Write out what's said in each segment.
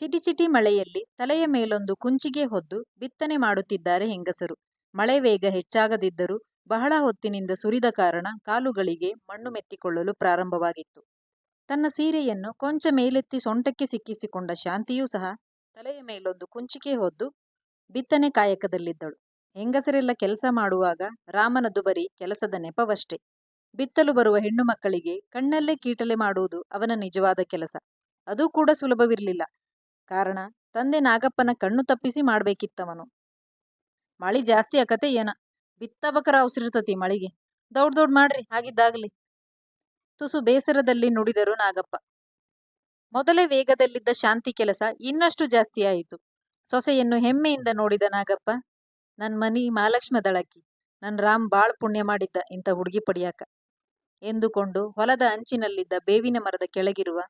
ಚಿಟಿ ಚಿಟಿ ಮಳೆಯಲ್ಲಿ ತಲೆಯ ಮೇಲೊಂದು ಕುಂಚಿಗೆ ಹೊದ್ದು ಬಿತ್ತನೆ ಮಾಡುತ್ತಿದ್ದಾರೆ ಹೆಂಗಸರು. ಮಳೆ ವೇಗ ಹೆಚ್ಚಾಗದಿದ್ದರೂ ಬಹಳ ಹೊತ್ತಿನಿಂದ ಸುರಿದ ಕಾರಣ ಕಾಲುಗಳಿಗೆ ಮಣ್ಣು ಮೆತ್ತಿಕೊಳ್ಳಲು ಪ್ರಾರಂಭವಾಗಿತ್ತು. ತನ್ನ ಸೀರೆಯನ್ನು ಕೊಂಚ ಮೇಲೆತ್ತಿ ಸೊಂಟಕ್ಕೆ ಸಿಕ್ಕಿಸಿಕೊಂಡ ಶಾಂತಿಯೂ ಸಹ ತಲೆಯ ಮೇಲೊಂದು ಕುಂಚಿಗೆ ಹೊದ್ದು ಬಿತ್ತನೆ ಕಾಯಕದಲ್ಲಿದ್ದಳು. ಹೆಂಗಸರೆಲ್ಲ ಕೆಲಸ ಮಾಡುವಾಗ ರಾಮನದು ಬರೀ ಕೆಲಸದ ನೆಪವಷ್ಟೇ. ಬಿತ್ತಲು ಬರುವ ಹೆಣ್ಣು ಮಕ್ಕಳಿಗೆ ಕಣ್ಣಲ್ಲೇ ಕೀಟಲೆ ಮಾಡುವುದು ಅವನ ನಿಜವಾದ ಕೆಲಸ. ಅದೂ ಕೂಡ ಸುಲಭವಿರಲಿಲ್ಲ. ಕಾರಣ ತಂದೆ ನಾಗಪ್ಪನ ಕಣ್ಣು ತಪ್ಪಿಸಿ ಮಾಡ್ಬೇಕಿತ್ತವನು. ಮಳಿ ಜಾಸ್ತಿ ಆಕತೆ ಏನ ಬಿತ್ತಬಕರ ಉಸಿರ್ತತಿ ಮಳಿಗೆ ದೌಡ್ ದೌಡ್ ಮಾಡ್ರಿ, ಹಾಗಿದ್ದಾಗ್ಲಿ ತುಸು ಬೇಸರದಲ್ಲಿ ನುಡಿದರು ನಾಗಪ್ಪ. ಮೊದಲೇ ವೇಗದಲ್ಲಿದ್ದ ಶಾಂತಿ ಕೆಲಸ ಇನ್ನಷ್ಟು ಜಾಸ್ತಿ ಆಯಿತು. ಸೊಸೆಯನ್ನು ಹೆಮ್ಮೆಯಿಂದ ನೋಡಿದ ನಾಗಪ್ಪ, ನನ್ ಮನಿ ಮಹಾಲಕ್ಷ್ಮದಳಕಿ ನನ್ ರಾಮ್ ಬಾಳ್ ಪುಣ್ಯ ಮಾಡಿದ್ದ ಇಂಥ ಹುಡುಗಿ ಪಡಿಯಾಕ ಎಂದುಕೊಂಡು ಹೊಲದ ಅಂಚಿನಲ್ಲಿದ್ದ ಬೇವಿನ ಮರದ ಕೆಳಗಿರುವ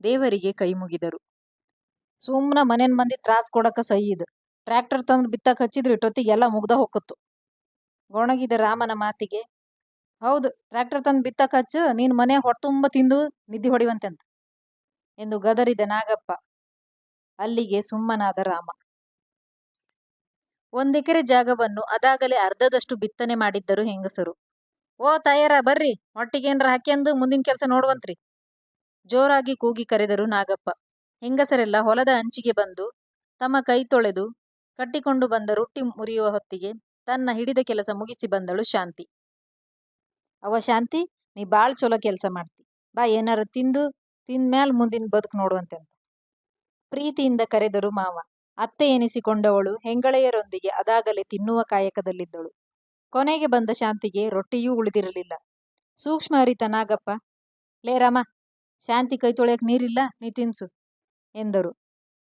ದೇವರಿಗೆ ಕೈಮುಗಿದರು. ಸುಮ್ನ ಮನೆನ್ ಮಂದಿ ತ್ರಾಸ್ ಕೊಡಕ ಸಹಿದ್ ಟ್ರ್ಯಾಕ್ಟರ್ ತಂದ್ ಬಿತ್ತಕ್ ಹಚ್ಚಿದ್ರು ಇಟ್ಟೊತ್ತಿಗೆ ಎಲ್ಲ ಮುಗ್ದ ಹೋಗತ್ತು ಗೊಣಗಿದ ರಾಮನ ಮಾತಿಗೆ, ಹೌದು, ಟ್ರ್ಯಾಕ್ಟರ್ ತಂದ್ ಬಿತ್ತಕ್ ಹಚ್ಚ, ನೀನ್ ಮನೆ ಹೊಟ್ಟುಂಬ ತಿಂದು ನಿದ್ದಿ ಹೊಡಿವಂತೆಂತ ಎಂದು ಗದರಿದ ನಾಗಪ್ಪ. ಅಲ್ಲಿಗೆ ಸುಮ್ಮನಾದ ರಾಮ. ಒಂದೆಕರೆ ಜಾಗವನ್ನು ಅದಾಗಲೇ ಅರ್ಧದಷ್ಟು ಬಿತ್ತನೆ ಮಾಡಿದ್ದರು ಹೆಂಗಸರು. ಓ ತಾಯರ, ಬರ್ರಿ, ಹೊಟ್ಟಿಗೇನ್ರ ಹಾಕ್ಯಂದು ಮುಂದಿನ ಕೆಲಸ ನೋಡುವಂತ್ರಿ ಜೋರಾಗಿ ಕೂಗಿ ಕರೆದರು ನಾಗಪ್ಪ. ಹೆಂಗಸರೆಲ್ಲ ಹೊಲದ ಅಂಚಿಗೆ ಬಂದು ತಮ್ಮ ಕೈ ತೊಳೆದು ಕಟ್ಟಿಕೊಂಡು ಬಂದ ರೊಟ್ಟಿ ಮುರಿಯುವ ಹೊತ್ತಿಗೆ ತನ್ನ ಹಿಡಿದ ಕೆಲಸ ಮುಗಿಸಿ ಬಂದಳು ಶಾಂತಿ. ಅವ ಶಾಂತಿ, ನೀ ಬಾಳ್ ಚಲೋ ಕೆಲಸ ಮಾಡ್ತಿ ಬಾ ಏನಾರ ತಿಂದು ತಿಂದ್ಮ್ಯಾಲ್ ಮುಂದಿನ ಬದುಕ್ ನೋಡುವಂತೆ ಪ್ರೀತಿಯಿಂದ ಕರೆದರು ಮಾವ. ಅತ್ತೆ ಎನಿಸಿಕೊಂಡವಳು ಹೆಂಗಳೆಯರೊಂದಿಗೆ ಅದಾಗಲೇ ತಿನ್ನುವ ಕಾಯಕದಲ್ಲಿದ್ದಳು. ಕೊನೆಗೆ ಬಂದ ಶಾಂತಿಗೆ ರೊಟ್ಟಿಯೂ ಉಳಿದಿರಲಿಲ್ಲ. ಸೂಕ್ಷ್ಮ ಅರಿತ ನಾಗಪ್ಪ ಲೇ ರಾಮ, ಶಾಂತಿ ಕೈ ತೊಳೆಯಕ್ ನೀರಿಲ್ಲ, ನೀ ತಿನ್ಸು ಎಂದರು.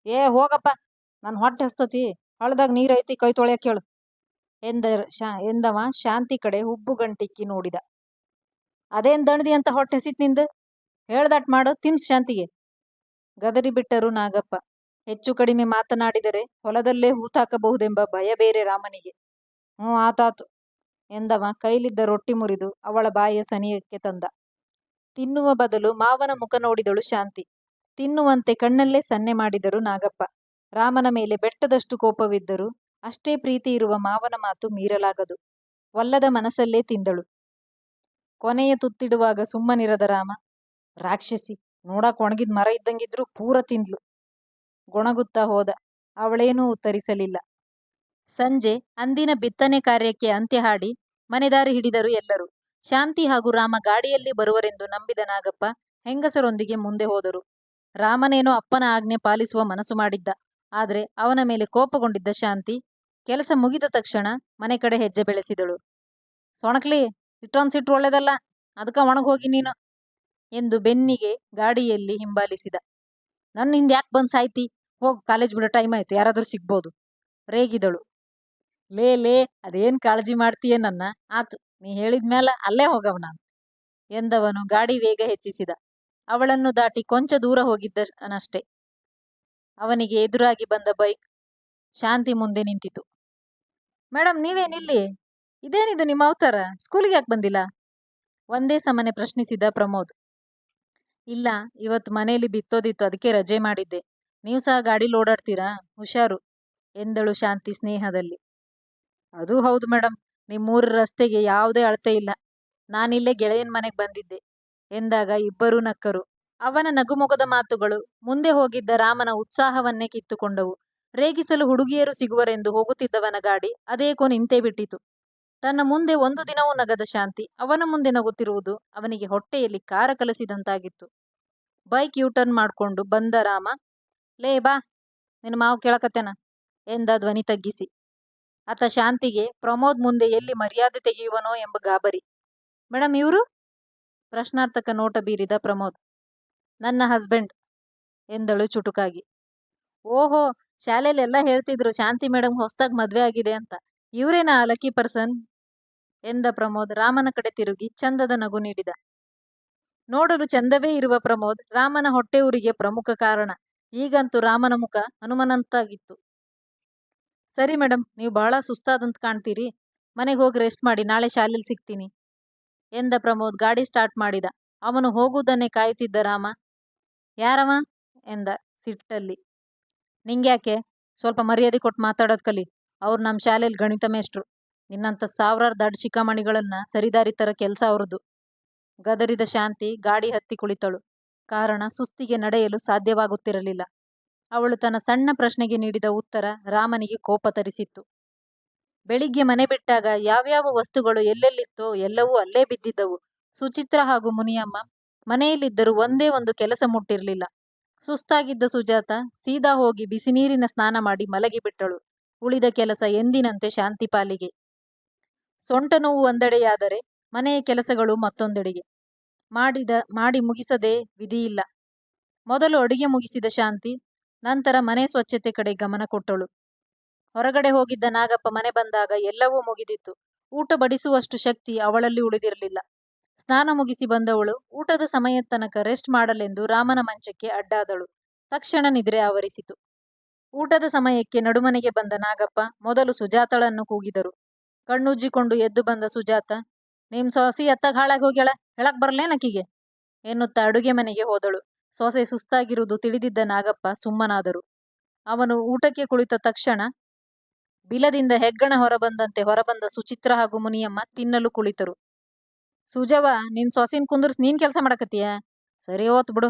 ಏ, ಹೋಗಪ್ಪ, ನನ್ ಹೊಟ್ಟೆ ಹಸ್ತತಿ, ಹಳ್ದಾಗ ನೀರೈತಿ ಕೈ ತೊಳೆಯಕ್ಕೆ ಹೇಳು ಎಂದ ಎಂದವ ಶಾಂತಿ ಕಡೆ ಹುಬ್ಬು ಗಂಟಿಕ್ಕಿ ನೋಡಿದ. ಅದೇನ್ ದಣದಿ ಅಂತ ಹೊಟ್ಟೆ ಹಸಿತ್ ನಿಂದು ಹೇಳ್ದಟ್ ಮಾಡು, ತಿನ್ಸ್ ಶಾಂತಿಗೆ, ಗದರಿ ಬಿಟ್ಟರು ನಾಗಪ್ಪ. ಹೆಚ್ಚು ಕಡಿಮೆ ಮಾತನಾಡಿದರೆ ಹೊಲದಲ್ಲೇ ಹೂತಾಕಬಹುದೆಂಬ ಭಯ ಬೇರೆ ರಾಮನಿಗೆ. ಹ್ಞೂ ಆತಾತು ಎಂದವ ಕೈಲಿದ್ದ ರೊಟ್ಟಿ ಮುರಿದು ಅವಳ ಬಾಯಿಯ ಸನಿಯಕ್ಕೆ ತಂದ. ತಿನ್ನುವ ಬದಲು ಮಾವನ ಮುಖ ನೋಡಿದಳು ಶಾಂತಿ. ತಿನ್ನುವಂತೆ ಕಣ್ಣಲ್ಲೇ ಸನ್ನೆ ಮಾಡಿದರು ನಾಗಪ್ಪ. ರಾಮನ ಮೇಲೆ ಬೆಟ್ಟದಷ್ಟು ಕೋಪವಿದ್ದರೂ ಅಷ್ಟೇ ಪ್ರೀತಿ ಇರುವ ಮಾವನ ಮಾತು ಮೀರಲಾಗದು. ವಲ್ಲದ ಮನಸ್ಸಲ್ಲೇ ತಿಂದಳು. ಕೊನೆಯ ತುತ್ತಿಡುವಾಗ ಸುಮ್ಮನಿರದ ರಾಮ, ರಾಕ್ಷಸಿ, ನೋಡಕ್ ಒಣಗಿದ್ ಮರ ಇದ್ದಂಗಿದ್ರು ಪೂರ ತಿಂದ್ಲು ಗೊಣಗುತ್ತಾ ಹೋದ. ಅವಳೇನೂ ಉತ್ತರಿಸಲಿಲ್ಲ. ಸಂಜೆ ಅಂದಿನ ಬಿತ್ತನೆ ಕಾರ್ಯಕ್ಕೆ ಅಂತ್ಯ ಹಾಡಿ ಮನೆದಾರಿ ಹಿಡಿದರು ಎಲ್ಲರೂ. ಶಾಂತಿ ಹಾಗೂ ರಾಮ ಗಾಡಿಯಲ್ಲಿ ಬರುವರೆಂದು ನಂಬಿದ ನಾಗಪ್ಪ ಹೆಂಗಸರೊಂದಿಗೆ ಮುಂದೆ ಹೋದರು. ರಾಮನೇನೋ ಅಪ್ಪನ ಆಜ್ಞೆ ಪಾಲಿಸುವ ಮನಸ್ಸು ಮಾಡಿದ್ದ. ಆದರೆ ಅವನ ಮೇಲೆ ಕೋಪಗೊಂಡಿದ್ದ ಶಾಂತಿ ಕೆಲಸ ಮುಗಿದ ತಕ್ಷಣ ಮನೆ ಕಡೆ ಹೆಜ್ಜೆ ಬೆಳೆಸಿದಳು. ಸೊಣಕ್ಲಿ ಇಟ್ಟೊಂದು ಸಿಟ್ಟು ಒಳ್ಳೇದಲ್ಲ ಅದಕ್ಕ ಒಣಗೋಗಿ ನೀನು ಎಂದು ಬೆನ್ನಿಗೆ ಗಾಡಿಯಲ್ಲಿ ಹಿಂಬಾಲಿಸಿದ. ನನ್ನ ಹಿಂದೆ ಯಾಕೆ ಬಂದ್ ಸಾಯ್ತಿ ಹೋಗ್ ಕಾಲೇಜ್ ಬಿಡೋ ಟೈಮ್ ಆಯ್ತು, ಯಾರಾದ್ರೂ ಸಿಗ್ಬೋದು, ರೇಗಿದಳು. ಲೇ ಲೇ, ಅದೇನ್ ಕಾಳಜಿ ಮಾಡ್ತೀಯ ನನ್ನ ಆತು, ನೀ ಹೇಳಿದ್ಮೇಲೆ ಅಲ್ಲೇ ಹೋಗವ ನಾನು, ಎಂದವನು ಗಾಡಿ ವೇಗ ಹೆಚ್ಚಿಸಿದ. ಅವಳನ್ನು ದಾಟಿ ಕೊಂಚ ದೂರ ಹೋಗಿದ್ದನಷ್ಟೆ. ಅವನಿಗೆ ಎದುರಾಗಿ ಬಂದ ಬೈಕ್ ಶಾಂತಿ ಮುಂದೆ ನಿಂತಿತು. ಮೇಡಮ್ ನೀವೇನಿಲ್ಲಿ ಇದೇನಿದು ನಿಮ್ಮ ಅವತಾರ ಸ್ಕೂಲಿಗೆ ಯಾಕೆ ಬಂದಿಲ್ಲ ಒಂದೇ ಸಮನೆ ಪ್ರಶ್ನಿಸಿದ ಪ್ರಮೋದ್. ಇಲ್ಲ, ಇವತ್ತು ಮನೆಯಲ್ಲಿ ಬಿತ್ತೋದಿತ್ತು, ಅದಕ್ಕೆ ರಜೆ ಮಾಡಿದ್ದೆ ನೀವು ಸಹ ಗಾಡಿ ಓಡಾಡ್ತೀರಾ ಹುಷಾರು, ಎಂದಳು ಶಾಂತಿ ಸ್ನೇಹದಲ್ಲಿ. ಅದು ಹೌದು ಮೇಡಮ್ ನಿಮ್ಮೂರ ರಸ್ತೆಗೆ ಯಾವುದೇ ಅಳತೆ ಇಲ್ಲ ನಾನಿಲ್ಲೇ ಗೆಳೆಯನ್ ಮನೆಗೆ ಬಂದಿದ್ದೆ ಎಂದಾಗ ಇಬ್ಬರೂ ನಕ್ಕರು. ಅವನ ನಗುಮೊಗದ ಮಾತುಗಳು, ಮುಂದೆ ಹೋಗಿದ್ದ ರಾಮನ ಉತ್ಸಾಹವನ್ನೇ ಕಿತ್ತುಕೊಂಡವು. ರೇಗಿಸಲು ಹುಡುಗಿಯರು ಸಿಗುವರೆಂದು ಹೋಗುತ್ತಿದ್ದವನ ಗಾಡಿ ಅದೇಕೋ ನಿಂತೇ ಬಿಟ್ಟಿತು. ತನ್ನ ಮುಂದೆ ಒಂದು ದಿನವೂ ನಗದ ಶಾಂತಿ, ಅವನ ಮುಂದೆ ನಗುತ್ತಿರುವುದು ಅವನಿಗೆ ಹೊಟ್ಟೆಯಲ್ಲಿ ಕಾರ ಕಲಸಿದಂತಾಗಿತ್ತು. ಬೈಕ್ ಯೂಟರ್ನ್ ಮಾಡ್ಕೊಂಡು ಬಂದ ರಾಮ, ಲೇ, ಬಾ, ನಿನ್ನ ಮಾವು ಕೇಳಕತ್ತೆನ ಎಂದ ಧ್ವನಿ ತಗ್ಗಿಸಿ. ಆತ ಶಾಂತಿಗೆ, ಪ್ರಮೋದ್ ಮುಂದೆ ಎಲ್ಲಿ ಮರ್ಯಾದೆ ತೆಗೆಯುವನೋ ಎಂಬ ಗಾಬರಿ. ಮೇಡಮ್ ಇವ್ರು ಪ್ರಶ್ನಾರ್ಥಕ ನೋಟ ಬೀರಿದ ಪ್ರಮೋದ್. ನನ್ನ ಹಸ್ಬೆಂಡ್, ಎಂದಳು ಚುಟುಕಾಗಿ. ಓಹೋ ಶಾಲೆಯಲ್ಲಿ ಎಲ್ಲ ಹೇಳ್ತಿದ್ರು ಶಾಂತಿ ಮೇಡಮ್ ಹೊಸದಾಗಿ ಮದ್ವೆ ಆಗಿದೆ ಅಂತ ಇವರೇನಾ ಲಕ್ಕಿ ಪರ್ಸನ್ ಎಂದ ಪ್ರಮೋದ್ ರಾಮನ ಕಡೆ ತಿರುಗಿ ಚಂದದ ನಗು ನೀಡಿದ. ನೋಡಲು ಚಂದವೇ ಇರುವ ಪ್ರಮೋದ್ ರಾಮನ ಹೊಟ್ಟೆ ಊರಿಗೆ ಪ್ರಮುಖ ಕಾರಣ. ಈಗಂತೂ ರಾಮನ ಮುಖ ಹನುಮನಂತಾಗಿತ್ತು. ಸರಿ ಮೇಡಮ್ ನೀವು ಬಹಳ ಸುಸ್ತಾದಂತ ಕಾಣ್ತೀರಿ ಮನೆಗೆ ಹೋಗಿ ರೆಸ್ಟ್ ಮಾಡಿ, ನಾಳೆ ಶಾಲೆಯಲ್ಲಿ ಸಿಗ್ತೀನಿ ಎಂದ ಪ್ರಮೋದ್, ಗಾಡಿ ಸ್ಟಾರ್ಟ್ ಮಾಡಿದ. ಅವನು ಹೋಗುವುದನ್ನೇ ಕಾಯುತ್ತಿದ್ದ ರಾಮ. ಯಾರವ? ಎಂದ ಸಿಟ್ಟಲ್ಲಿ. ನಿಂಗ್ಯಾಕೆ? ಸ್ವಲ್ಪ ಮರ್ಯಾದೆ ಕೊಟ್ಟು ಮಾತಾಡೋದ್ ಕಲಿ. ಅವ್ರು ನಮ್ಮ ಶಾಲೆಯಲ್ಲಿ ಗಣಿತ ಮೇಷ್ಟ್ರು. ನಿನ್ನಂಥ ಸಾವಿರಾರು ದಡ್ ಚಿಕ್ಕಮಣಿಗಳನ್ನ ಸರಿದಾರಿ ತರ ಕೆಲಸ ಅವ್ರದ್ದು. ಗದರಿದ ಶಾಂತಿ ಗಾಡಿ ಹತ್ತಿ ಕುಳಿತಳು. ಕಾರಣ ಸುಸ್ತಿಗೆ ನಡೆಯಲು ಸಾಧ್ಯವಾಗುತ್ತಿರಲಿಲ್ಲ. ಅವಳು ತನ್ನ ಸಣ್ಣ ಪ್ರಶ್ನೆಗೆ ನೀಡಿದ ಉತ್ತರ ರಾಮನಿಗೆ ಕೋಪ ತರಿಸಿತ್ತು. ಬೆಳಿಗ್ಗೆ ಮನೆ ಬಿಟ್ಟಾಗ ಯಾವ್ಯಾವ ವಸ್ತುಗಳು ಎಲ್ಲೆಲ್ಲಿತ್ತೋ ಎಲ್ಲವೂ ಅಲ್ಲೇ ಬಿದ್ದಿದ್ದವು. ಸುಚಿತ್ರ ಹಾಗೂ ಮುನಿಯಮ್ಮ ಮನೆಯಲ್ಲಿದ್ದರೂ ಒಂದೇ ಒಂದು ಕೆಲಸ ಮುಟ್ಟಿರಲಿಲ್ಲ. ಸುಸ್ತಾಗಿದ್ದ ಸುಜಾತ ಸೀದಾ ಹೋಗಿ ಬಿಸಿ ನೀರಿನ ಸ್ನಾನ ಮಾಡಿ ಮಲಗಿಬಿಟ್ಟಳು ಉಳಿದ ಕೆಲಸ ಎಂದಿನಂತೆ ಶಾಂತಿ ಪಾಲಿಗೆ. ಸೊಂಟ ನೋವು ಒಂದೆಡೆಯಾದರೆ ಮನೆಯ ಕೆಲಸಗಳು ಮತ್ತೊಂದೆಡೆಗೆ. ಮಾಡಿದ, ಮಾಡಿ ಮುಗಿಸದೆ ವಿಧಿಯಿಲ್ಲ. ಮೊದಲು ಅಡುಗೆ ಮುಗಿಸಿದ ಶಾಂತಿ, ನಂತರ ಮನೆ ಸ್ವಚ್ಛತೆ ಕಡೆ ಗಮನ ಕೊಟ್ಟಳು. ಹೊರಗಡೆ ಹೋಗಿದ್ದ ನಾಗಪ್ಪ ಮನೆ ಬಂದಾಗ ಎಲ್ಲವೂ ಮುಗಿದಿತ್ತು. ಊಟ ಬಡಿಸುವಷ್ಟು ಶಕ್ತಿ ಅವಳಲ್ಲಿ ಉಳಿದಿರಲಿಲ್ಲ. ಸ್ನಾನ ಮುಗಿಸಿ ಬಂದವಳು ಊಟದ ಸಮಯ ತನಕ ರೆಸ್ಟ್ ಮಾಡಲೆಂದು ರಾಮನ ಮಂಚಕ್ಕೆ ಅಡ್ಡಾದಳು. ತಕ್ಷಣ ನಿದ್ರೆ ಆವರಿಸಿತು. ಊಟದ ಸಮಯಕ್ಕೆ ನಡುಮನೆಗೆ ಬಂದ ನಾಗಪ್ಪ ಮೊದಲು ಸುಜಾತಳನ್ನು ಕೂಗಿದರು. ಕಣ್ಣುಜ್ಜಿಕೊಂಡು ಎದ್ದು ಬಂದ ಸುಜಾತ ನಿಮ್ ಸೊಸಿ ಅತ್ತ ಹಾಳಾಗಿ ಹೋಗ್ಯಾಳ? ಹೇಳಕ್ ಬರ್ಲೇನಕ್ಕಿಗೆ ಎನ್ನುತ್ತಾ ಅಡುಗೆ ಮನೆಗೆ ಹೋದಳು. ಸೊಸೆ ಸುಸ್ತಾಗಿರುವುದು ತಿಳಿದಿದ್ದ ನಾಗಪ್ಪ ಸುಮ್ಮನಾದರು. ಅವನು ಊಟಕ್ಕೆ ಕುಳಿತ ತಕ್ಷಣ ಬಿಲದಿಂದ ಹೆಗ್ಗಣ ಹೊರಬಂದಂತೆ ಹೊರಬಂದ ಸುಚಿತ್ರ ಹಾಗೂ ಮುನಿಯಮ್ಮ ತಿನ್ನಲು ಕುಳಿತರು. ಸುಜವ, ನಿನ್ ಸೊಸಿನ್ ಕುಂದ್ರಸ್ ನೀನ್ ಕೆಲಸ ಮಾಡಕತ್ತೀಯ? ಸರಿ ಓತ್ ಬಿಡು.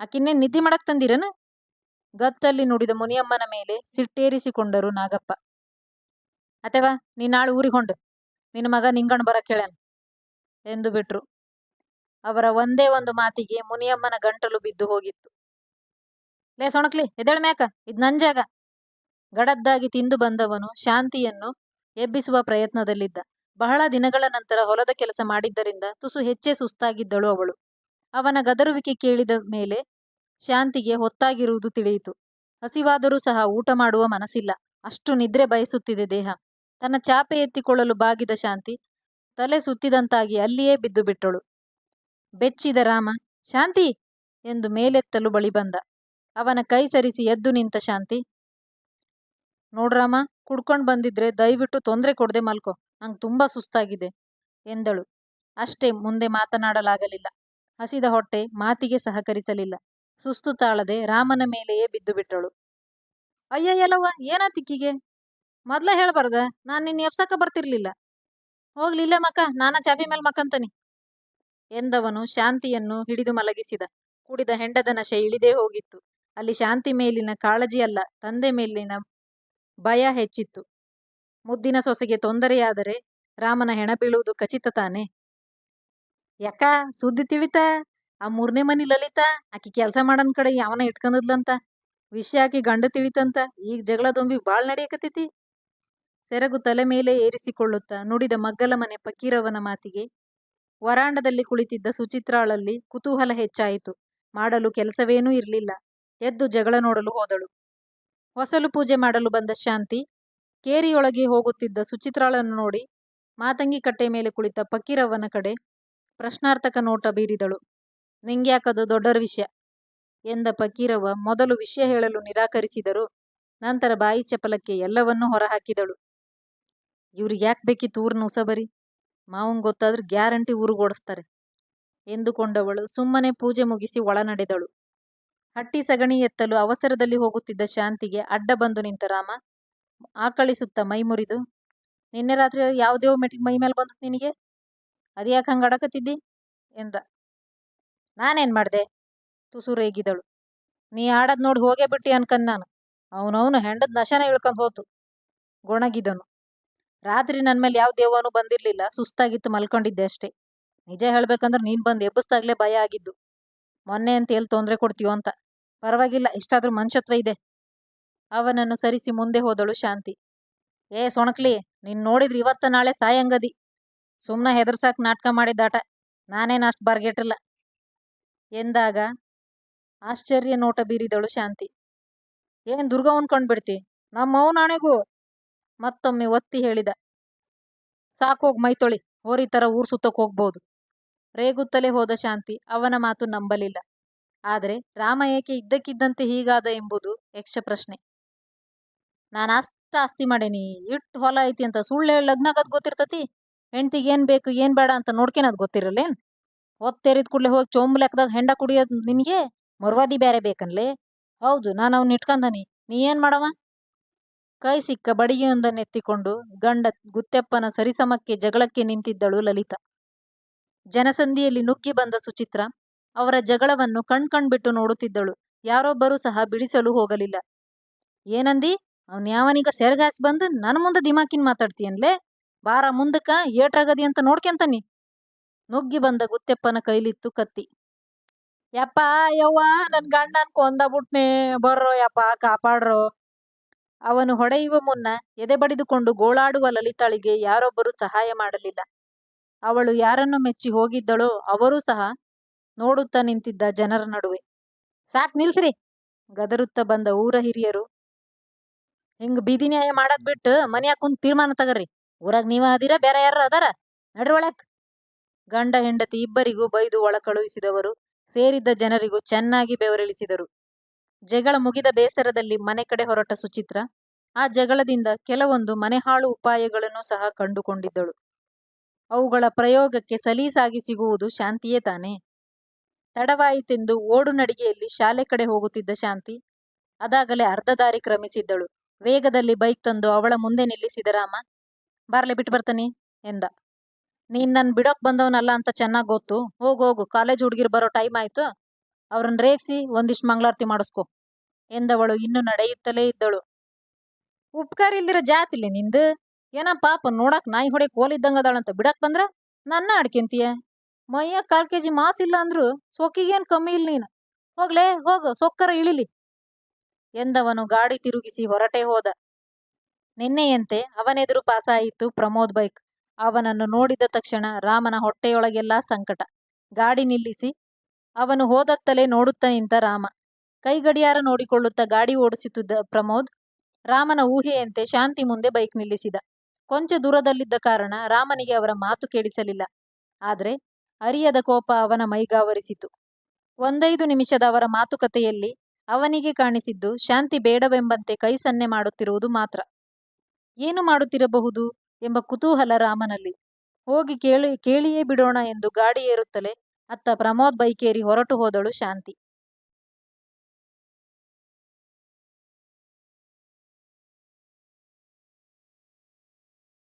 ಆಕಿನ್ನೇನ್ ನಿದ್ದೆ ಮಾಡಕ್ ತಂದಿರನ? ಗತ್ತಲ್ಲಿ ನುಡಿದ ಮುನಿಯಮ್ಮನ ಮೇಲೆ ಸಿಟ್ಟೇರಿಸಿಕೊಂಡರು ನಾಗಪ್ಪ. ಅಥವಾ ನೀ ನಾಳೆ ಊರಿಗೆ ಹೊಂಡು. ನಿನ್ನ ಮಗ ನಿಂಗಣ್ಣ ಬರ ಕೇಳ ಎಂದು ಬಿಟ್ರು. ಅವರ ಒಂದೇ ಒಂದು ಮಾತಿಗೆ ಮುನಿಯಮ್ಮನ ಗಂಟಲು ಬಿದ್ದು ಹೋಗಿತ್ತು. ಲೇ ಸೊಣಕ್ಲಿ ಎದಳ್ ಮ್ಯಾಕ. ಇದ್ ನಂಜಾಗ ಜಾಗ. ಗಡದ್ದಾಗಿ ತಿಂದು ಬಂದವನು ಶಾಂತಿಯನ್ನು ಎಬ್ಬಿಸುವ ಪ್ರಯತ್ನದಲ್ಲಿದ್ದ. ಬಹಳ ದಿನಗಳ ನಂತರ ಹೊಲದ ಕೆಲಸ ಮಾಡಿದ್ದರಿಂದ ತುಸು ಹೆಚ್ಚೇ ಸುಸ್ತಾಗಿದ್ದಳು ಅವಳು. ಅವನ ಗದರುವಿಕೆ ಕೇಳಿದ ಮೇಲೆ ಶಾಂತಿಗೆ ಹೊತ್ತಾಗಿರುವುದು ತಿಳಿಯಿತು. ಹಸಿವಾದರೂ ಸಹ ಊಟ ಮಾಡುವ ಮನಸ್ಸಿಲ್ಲ. ಅಷ್ಟು ನಿದ್ರೆ ಬಯಸುತ್ತಿದೆ ದೇಹ. ತನ್ನ ಚಾಪೆ ಎತ್ತಿಕೊಳ್ಳಲು ಬಾಗಿದ ಶಾಂತಿ ತಲೆ ಸುತ್ತಿದಂತಾಗಿ ಅಲ್ಲಿಯೇ ಬಿದ್ದು ಬಿಟ್ಟಳು. ಬೆಚ್ಚಿದ ರಾಮ, ಶಾಂತಿ! ಎಂದು ಮೇಲೆತ್ತಲು ಬಳಿ ಬಂದ. ಅವನ ಕೈ ಸರಿಸಿ ಎದ್ದು ನಿಂತ ಶಾಂತಿ ನೋಡ್ರಾಮ ಕುಡ್ಕೊಂಡು ಬಂದಿದ್ರೆ ದಯವಿಟ್ಟು ತೊಂದರೆ ಕೊಡದೆ ಮಲ್ಕೋ. ನಂಗೆ ತುಂಬಾ ಸುಸ್ತಾಗಿದೆ, ಎಂದಳು. ಅಷ್ಟೇ, ಮುಂದೆ ಮಾತನಾಡಲಾಗಲಿಲ್ಲ. ಹಸಿದ ಹೊಟ್ಟೆ ಮಾತಿಗೆ ಸಹಕರಿಸಲಿಲ್ಲ. ಸುಸ್ತು ತಾಳದೆ ರಾಮನ ಮೇಲೆಯೇ ಬಿದ್ದು ಬಿಟ್ಟಳು. ಅಯ್ಯ ಎಲ್ಲವ ಏನಾ ತಿಕ್ಕಿಗೆ ಮೊದ್ಲ ಹೇಳ್ಬಾರ್ದ, ನಾನ್ ನಿನ್ನ ಎಪ್ಸಕ ಬರ್ತಿರ್ಲಿಲ್ಲ. ಹೋಗ್ಲಿಲ್ಲ ಮಕ್ಕ ನಾನ ಚಾಪಿ ಮೇಲೆ ಮಕ್ಕಂತನಿ ಎಂದವನು ಶಾಂತಿಯನ್ನು ಹಿಡಿದು ಮಲಗಿಸಿದ. ಕುಡಿದ ಹೆಂಡದ ನಶೆ ಇಳಿದೇ ಹೋಗಿತ್ತು. ಅಲ್ಲಿ ಶಾಂತಿ ಮೇಲಿನ ಕಾಳಜಿ ಅಲ್ಲ ತಂದೆ ಮೇಲಿನ ಭಯ ಹೆಚ್ಚಿತ್ತು. ಮುದ್ದಿನ ಸೊಸೆಗೆ ತೊಂದರೆಯಾದರೆ ರಾಮನ ಹೆಣ ಬೀಳುವುದು ಖಚಿತ ತಾನೆ? ಯಾಕ? ಸುದ್ದಿ ತಿಳಿತ? ಆ ಮೂರನೇ ಮನಿ ಲಲಿತಾ? ಆಕಿ ಕೆಲಸ ಮಾಡನ್ ಕಡೆ ಯಾವನ ಇಟ್ಕೊಂಡದ್ಲಂತ ವಿಷಯ ಆಕಿ ಗಂಡ ತಿಳಿತಂತ? ಈಗ ಜಗಳ ದೊಂಬಿ ಬಾಳ್ ನಡೆಯಕತ್ತೈತಿ. ಸೆರಗು ತಲೆ ಮೇಲೆ ಏರಿಸಿಕೊಳ್ಳುತ್ತಾ ನುಡಿದ ಮಗ್ಗಲ ಮನೆ ಫಕೀರವನ ಮಾತಿಗೆ, ವರಾಂಡದಲ್ಲಿ ಕುಳಿತಿದ್ದ ಸುಚಿತ್ರಾಳಲ್ಲಿ ಕುತೂಹಲ ಹೆಚ್ಚಾಯಿತು. ಮಾಡಲು ಕೆಲಸವೇನೂ ಇರಲಿಲ್ಲ. ಎದ್ದು ಜಗಳ ನೋಡಲು ಹೋದಳು. ಹೊಸಲು ಪೂಜೆ ಮಾಡಲು ಬಂದ ಶಾಂತಿ, ಕೇರಿಯೊಳಗೆ ಹೋಗುತ್ತಿದ್ದ ಸುಚಿತ್ರಾಳನ್ನು ನೋಡಿ ಮಾತಂಗಿ ಕಟ್ಟೆ ಮೇಲೆ ಕುಳಿತ ಫಕೀರವ್ವನ ಕಡೆ ಪ್ರಶ್ನಾರ್ಥಕ ನೋಟ ಬೀರಿದಳು. ನಿಂಗ್ಯಾಕದು ದೊಡ್ಡರ ವಿಷಯ ಎಂದ ಫಕೀರವ್ವ ಮೊದಲು ವಿಷಯ ಹೇಳಲು ನಿರಾಕರಿಸಿದರು ನಂತರ ಬಾಯಿ ಚಪಲಕ್ಕೆ ಎಲ್ಲವನ್ನೂ ಹೊರಹಾಕಿದಳು. ಇವ್ರಿಗೆ ಯಾಕೆ ಬೇಕಿತ್ತು ಊರ್ನ ಉಸಬರಿ ಮಾವಂಗ್ ಗೊತ್ತಾದ್ರೆ ಗ್ಯಾರಂಟಿ ಊರಿಗೆ ಓಡಿಸ್ತಾರೆ ಎಂದುಕೊಂಡವಳು ಸುಮ್ಮನೆ ಪೂಜೆ ಮುಗಿಸಿ ಒಳ ನಡೆದಳು ಹಟ್ಟಿ ಸಗಣಿ ಎತ್ತಲು ಅವಸರದಲ್ಲಿ ಹೋಗುತ್ತಿದ್ದ ಶಾಂತಿಗೆ ಅಡ್ಡ ಬಂದು ನಿಂತ, ರಾಮ ಆಕಳಿಸುತ್ತ ಮೈ ಮುರಿದು, ನಿನ್ನೆ ರಾತ್ರಿ ಯಾವುದೇ ಮೆಟಿ ಮೈ ಮೇಲೆ ಬಂದತ್ ನಿನಗೆ? ಅದ್ಯಾಕೆ ಹಂಗ ಅಡಕತ್ತಿದ್ದಿ? ಎಂದ. ನಾನೇನ್ ಮಾಡ್ದೆ? ತುಸು ರೇಗಿದಳು. ನೀ ಆಡದ್ ನೋಡಿ ಹೋಗೇ ಬಿಟ್ಟಿ ಅನ್ಕಂದ್ ನಾನು. ಅವನವನು ಹೆಂಡದ್ ನಶನ ಇಳ್ಕೊಂಡ್ ಹೋತು. ಗೊಣಗಿದನು. ರಾತ್ರಿ ನನ್ನ ಮೇಲೆ ಯಾವ ದೇವನು ಬಂದಿರ್ಲಿಲ್ಲ. ಸುಸ್ತಾಗಿತ್ತು ಮಲ್ಕೊಂಡಿದ್ದೆ ಅಷ್ಟೇ. ನಿಜ ಹೇಳ್ಬೇಕಂದ್ರೆ ನೀನ್ ಬಂದ್ ಎಬ್ಬಿಸ್ದಾಗ್ಲೇ ಭಯ ಆಗಿದ್ದು. ಮೊನ್ನೆ ಅಂತ ಎಲ್ಲಿ ತೊಂದರೆ ಕೊಡ್ತೀಯೋ ಅಂತ. ಪರವಾಗಿಲ್ಲ ಇಷ್ಟಾದರೂ ಮನುಷ್ಯತ್ವ ಇದೆ. ಅವನನ್ನು ಸರಿಸಿ ಮುಂದೆ ಹೋದಳು ಶಾಂತಿ. ಏ ಸೊಣಕ್ಲಿ, ನೀನ್ ನೋಡಿದ್ರೆ ಇವತ್ತ ನಾಳೆ ಸಾಯಂಗದಿ. ಸುಮ್ನ ಹೆದರ್ಸಾಕ್ ನಾಟಕ ಮಾಡಿದ್ದಾಟ. ನಾನೇನು ಅಷ್ಟು ಬರ್ಗೆಟ್ಟಿಲ್ಲ ಎಂದಾಗ ಆಶ್ಚರ್ಯ ನೋಟ ಬೀರಿದಳು ಶಾಂತಿ. ಏನ್ ದುರ್ಗವನ್ ನಮ್ಮವ್ ನಾಣೆಗೂ ಮತ್ತೊಮ್ಮೆ ಒತ್ತಿ ಹೇಳಿದ. ಸಾಕೋಗ್ ಮೈತೊಳಿ ಹೋರಿ ತರ ಊರ್ ಸುತ್ತಕ್ ಹೋಗ್ಬೋದು. ರೇಗುತ್ತಲೇ ಹೋದ ಶಾಂತಿ ಅವನ ಮಾತು ನಂಬಲಿಲ್ಲ. ಆದರೆ ರಾಮ ಏಕೆ ಇದ್ದಕ್ಕಿದ್ದಂತೆ ಹೀಗಾದ ಎಂಬುದು ಯಕ್ಷ ಪ್ರಶ್ನೆ. ನಾನು ಅಷ್ಟ ಆಸ್ತಿ ಮಾಡೇನಿ ಇಟ್ಟು ಹೊಲ ಐತಿ ಅಂತ ಸುಳ್ಳು ಹೇಳಿ ಲಗ್ನ ಆಗದ್ ಗೊತ್ತಿರ್ತತಿ? ಹೆಂಡ್ತಿಗೆ ಏನ್ ಬೇಕು, ಏನ್ ಬೇಡ ಅಂತ ನೋಡ್ಕೊಳದ್ ಗೊತ್ತಿರಲ್ಲೇನ್? ಹೊತ್ತೇರಿದ ಕೂಡಲೇ ಹೋಗಿ ಚೊಂಬು ಲೆಕ್ಕದಾಗ ಹೆಂಡ ಕುಡಿಯೋದು ನಿನಗೆ ಮರ್ವಾದಿ ಬೇರೆ ಬೇಕನ್ಲೆ? ಹೌದು, ನಾನು ಅವ್ನ ಇಟ್ಕಂದನಿ. ನೀ ಏನ್ ಮಾಡವ? ಕೈ ಸಿಕ್ಕ ಬಡಿಗೆಯೊಂದನ್ನೆತ್ತಿಕೊಂಡು ಗಂಡ ಗುತ್ತೆಪ್ಪನ ಸರಿಸಮಕ್ಕೆ ಜಗಳಕ್ಕೆ ನಿಂತಿದ್ದಳು ಲಲಿತಾ. ಜನಸಂದಿಯಲ್ಲಿ ನುಗ್ಗಿ ಬಂದ ಸುಚಿತ್ರ ಅವರ ಜಗಳವನ್ನು ಕಣ್ ಕಣ್ಬಿಟ್ಟು ನೋಡುತ್ತಿದ್ದಳು. ಯಾರೊಬ್ಬರೂ ಸಹ ಬಿಡಿಸಲು ಹೋಗಲಿಲ್ಲ. ಏನಂದಿ? ಅವ್ನ್ ಯಾವನೀಗ ಸೆರಗಾಸ್ ಬಂದು ನನ್ನ ಮುಂದೆ ದಿಮಾಕಿನ್ ಮಾತಾಡ್ತೀಯನ್ಲೇ? ಬಾರ ಮುಂದಕ್ಕ, ಏಟ್ರಾಗದಿ ಅಂತ ನೋಡ್ಕೆಂತನಿ. ನುಗ್ಗಿ ಬಂದ ಗುತ್ತೆಪ್ಪನ ಕೈಲಿತ್ತು ಕತ್ತಿ. ಯಪ್ಪ, ಯವ್ವ, ನನ್ ಗಂಡನ್ ಕೊಂದ ಬಿಟ್ನೆ ಬರ್ರೋ ಯಪ್ಪ, ಕಾಪಾಡ್ರೋ. ಅವನು ಹೊಡೆಯುವ ಮುನ್ನ ಎದೆ ಬಡಿದುಕೊಂಡು ಗೋಳಾಡುವ ಲಲಿತಾಳಿಗೆ ಯಾರೊಬ್ಬರು ಸಹಾಯ ಮಾಡಲಿಲ್ಲ. ಅವಳು ಯಾರನ್ನು ಮೆಚ್ಚಿ ಹೋಗಿದ್ದಳೋ, ಅವರೂ ಸಹ ನೋಡುತ್ತಾ ನಿಂತಿದ್ದ ಜನರ ನಡುವೆ. ಸಾಕ್ ನಿಲ್ಸ್ರಿ. ಗದರುತ್ತ ಬಂದ ಊರ ಹಿರಿಯರು. ಹಿಂಗ್ ಬೀದಿ ನ್ಯಾಯ ಮಾಡದ್ ಬಿಟ್ಟು ಮನ್ಯಾಗ ಕುಂತ್ ತೀರ್ಮಾನ ತಗರ್ರಿ. ಊರಾಗ ನೀವ ಅದೀರ, ಬೇರೆ ಯಾರ ಅದಾರ? ನಡ್ರಿ ಗಂಡ, ಹೆಂಡತಿ ಇಬ್ಬರಿಗೂ ಬೈದು ಒಳ ಕಳುಹಿಸಿದವರು ಸೇರಿದ್ದ ಜನರಿಗೂ ಚೆನ್ನಾಗಿ ಬೆವರಿಳಿಸಿದರು. ಜಗಳ ಮುಗಿದ ಬೇಸರದಲ್ಲಿ ಮನೆ ಕಡೆ ಹೊರಟ ಸುಚಿತ್ರ. ಆ ಜಗಳದಿಂದ ಕೆಲವೊಂದು ಮನೆಹಾಳು ಉಪಾಯಗಳನ್ನು ಸಹ ಕಂಡುಕೊಂಡಿದ್ದಳು. ಅವುಗಳ ಪ್ರಯೋಗಕ್ಕೆ ಸಲೀಸಾಗಿ ಸಿಗುವುದು ಶಾಂತಿಯೇ ತಾನೆ? ತಡವಾಯಿತೆಂದು ಓಡು ನಡಿಗೆಯಲ್ಲಿ ಶಾಲೆ ಕಡೆ ಹೋಗುತ್ತಿದ್ದ ಶಾಂತಿ. ಅದಾಗಲೇ ಅರ್ಧ ದಾರಿ ಕ್ರಮಿಸಿದ್ದಳು. ವೇಗದಲ್ಲಿ ಬೈಕ್ ತಂದು ಅವಳ ಮುಂದೆ ನಿಲ್ಲಿಸಿದ ರಾಮ, ಬಾರ್ಲೆ, ಬಿಟ್ಟು ಬರ್ತಾನೆ ಎಂದ. ನೀನ್ ನನ್ ಬಿಡೋಕ್ ಬಂದವನಲ್ಲ ಅಂತ ಚೆನ್ನಾಗ್ ಗೊತ್ತು. ಹೋಗು ಹೋಗು. ಕಾಲೇಜ್ ಹುಡುಗಿರ್ ಬರೋ ಟೈಮ್ ಆಯ್ತು. ಅವ್ರನ್ನ ರೇಗಿಸಿ ಒಂದಿಷ್ಟು ಮಂಗಳಾರತಿ ಮಾಡಿಸ್ಕೊ ಎಂದವಳು ಇನ್ನು ನಡೆಯುತ್ತಲೇ ಇದ್ದಳು. ಉಪಕಾರ ಇಲ್ದಿರ ಜಾತಿಲಿ ನಿಂದು? ಏನ ಪಾಪ ನೋಡಕ್ ನಾಯಿ ಹೊಡೆ ಕೋಲಿದ್ದಂಗದಾಳಂತ ಬಿಡಕ್ ಬಂದ್ರ? ನನ್ನ ಆಡ್ಕೆಂತೀಯ ಮೈಯ ಕಾಲ್ ಕೆಜಿ ಮಾಸ್ ಇಲ್ಲ ಅಂದ್ರು ಸೊಕ್ಕಿಗೇನ್ ಕಮ್ಮಿ ಇಲ್ಲ ನೀನು? ಹೋಗ್ಲೇ, ಹೋಗು, ಸೊಕ್ಕರ ಇಳಿಲಿ. ಎಂದವನು ಗಾಡಿ ತಿರುಗಿಸಿ ಹೊರಟೇ ಹೋದ. ನಿನ್ನೆಯಂತೆ ಅವನೆದುರು ಪಾಸಾಯಿತು ಪ್ರಮೋದ್ ಬೈಕ್. ಅವನನ್ನು ನೋಡಿದ ತಕ್ಷಣ ರಾಮನ ಹೊಟ್ಟೆಯೊಳಗೆಲ್ಲ ಸಂಕಟ. ಗಾಡಿ ನಿಲ್ಲಿಸಿ, ಅವನು ಹೋದತ್ತಲೇ ನೋಡುತ್ತಾ ನಿಂತ ರಾಮ. ಕೈ ಗಡಿಯಾರ ನೋಡಿಕೊಳ್ಳುತ್ತಾ ಗಾಡಿ ಓಡಿಸುತ್ತಿದ್ದ ಪ್ರಮೋದ್, ರಾಮನ ಊಹೆಯಂತೆ ಶಾಂತಿ ಮುಂದೆ ಬೈಕ್ ನಿಲ್ಲಿಸಿದ. ಕೊಂಚ ದೂರದಲ್ಲಿದ್ದ ಕಾರಣ ರಾಮನಿಗೆ ಅವರ ಮಾತು ಕೇಳಿಸಲಿಲ್ಲ. ಆದ್ರೆ ಅರಿಯದ ಕೋಪ ಅವನ ಮೈಗಾವರಿಸಿತು. ಒಂದೈದು ನಿಮಿಷದ ಅವರ ಮಾತುಕತೆಯಲ್ಲಿ ಅವನಿಗೆ ಕಾಣಿಸಿದ್ದು, ಶಾಂತಿ ಬೇಡವೆಂಬಂತೆ ಕೈ ಸನ್ನೆ ಮಾಡುತ್ತಿರುವುದು ಮಾತ್ರ. ಏನು ಮಾಡುತ್ತಿರಬಹುದು? ಎಂಬ ಕುತೂಹಲ ರಾಮನಲ್ಲಿ. ಹೋಗಿ ಕೇಳಿ, ಕೇಳಿಯೇ ಬಿಡೋಣ ಎಂದು ಗಾಡಿ ಏರುತ್ತಲೇ ಅತ್ತ ಪ್ರಮೋದ್ ಬೈಕೇರಿ ಹೊರಟು ಹೋದಳು ಶಾಂತಿ.